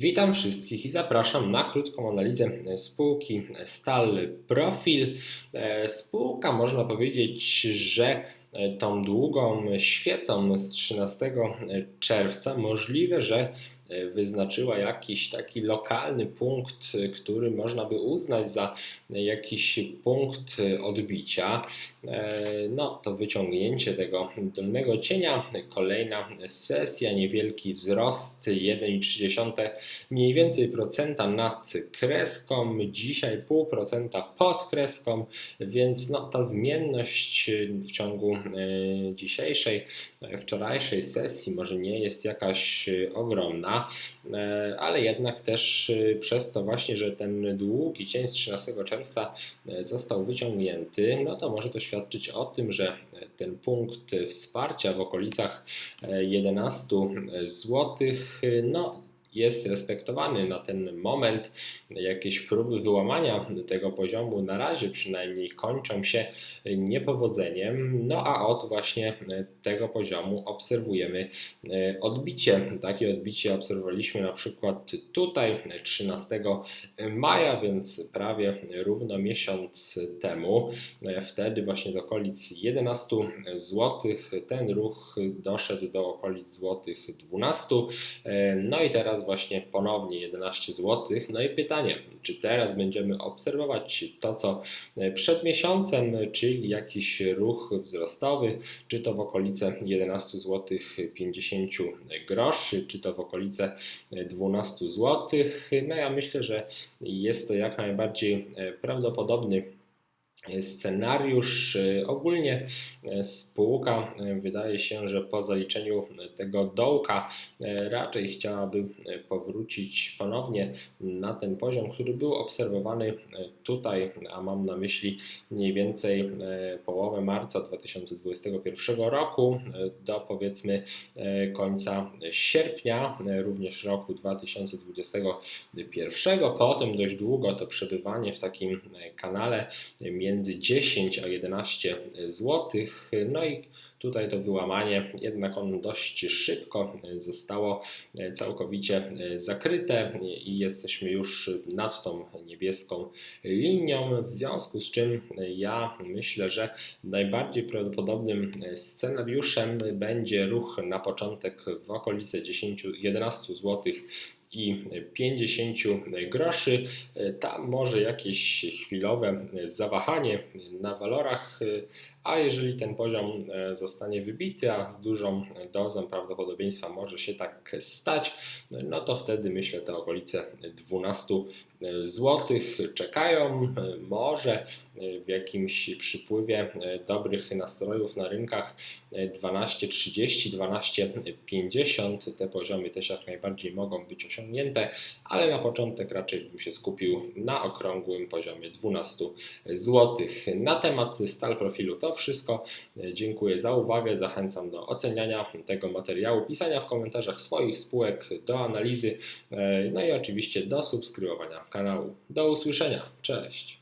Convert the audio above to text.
Witam wszystkich i zapraszam na krótką analizę spółki Stal Profil. E, spółka można powiedzieć, że tą długą świecą z 13 czerwca. Możliwe, że wyznaczyła jakiś taki lokalny punkt, który można by uznać za jakiś punkt odbicia. No to wyciągnięcie tego dolnego cienia, kolejna sesja, niewielki wzrost 1,3 mniej więcej procenta nad kreską, dzisiaj pół procenta pod kreską, więc no, ta zmienność w ciągu e, dzisiejszej, wczorajszej sesji może nie jest jakaś ogromna. E, ale jednak też przez to właśnie, że ten długi cień z 13 czerwca został wyciągnięty, no to może to świadczyć o tym, że ten punkt wsparcia w okolicach 11 zł, no jest respektowany na ten moment. Jakieś próby wyłamania tego poziomu na razie przynajmniej kończą się niepowodzeniem. No a od właśnie tego poziomu obserwujemy odbicie. Takie odbicie obserwowaliśmy na przykład tutaj 13 maja, więc prawie równo miesiąc temu. Wtedy właśnie z okolic 11 zł ten ruch doszedł do okolic złotych 12. No i teraz właśnie ponownie 11 zł. No i pytanie, czy teraz będziemy obserwować to, co przed miesiącem, czyli jakiś ruch wzrostowy, czy to w okolice 11 zł 50 groszy, czy to w okolice 12 zł. No ja myślę, że jest to jak najbardziej prawdopodobny scenariusz. Ogólnie spółka wydaje się, że po zaliczeniu tego dołka raczej chciałaby powrócić ponownie na ten poziom, który był obserwowany tutaj, a mam na myśli mniej więcej połowę marca 2021 roku do powiedzmy końca sierpnia również roku 2021. Potem dość długo to przebywanie w takim kanale między między 10 a 11 zł. No i Tutaj to wyłamanie jednak on dość szybko zostało całkowicie zakryte i jesteśmy już nad tą niebieską linią, w związku z czym ja myślę, że najbardziej prawdopodobnym scenariuszem będzie ruch na początek w okolice 10-11 zł i 50 groszy. Tam może jakieś chwilowe zawahanie na walorach, a jeżeli ten poziom zostanie wybity, a z dużą dozą prawdopodobieństwa może się tak stać, no to wtedy myślę te okolice 12 zł czekają. Może w jakimś przypływie dobrych nastrojów na rynkach 12,30, 12,50 te poziomy też jak najbardziej mogą być osiągnięte, ale na początek raczej bym się skupił na okrągłym poziomie 12 zł. Na temat stal profilu to wszystko. Dziękuję za uwagę. Zachęcam do oceniania tego materiału, pisania w komentarzach swoich spółek, do analizy, no i oczywiście do subskrybowania kanału. Do usłyszenia. Cześć.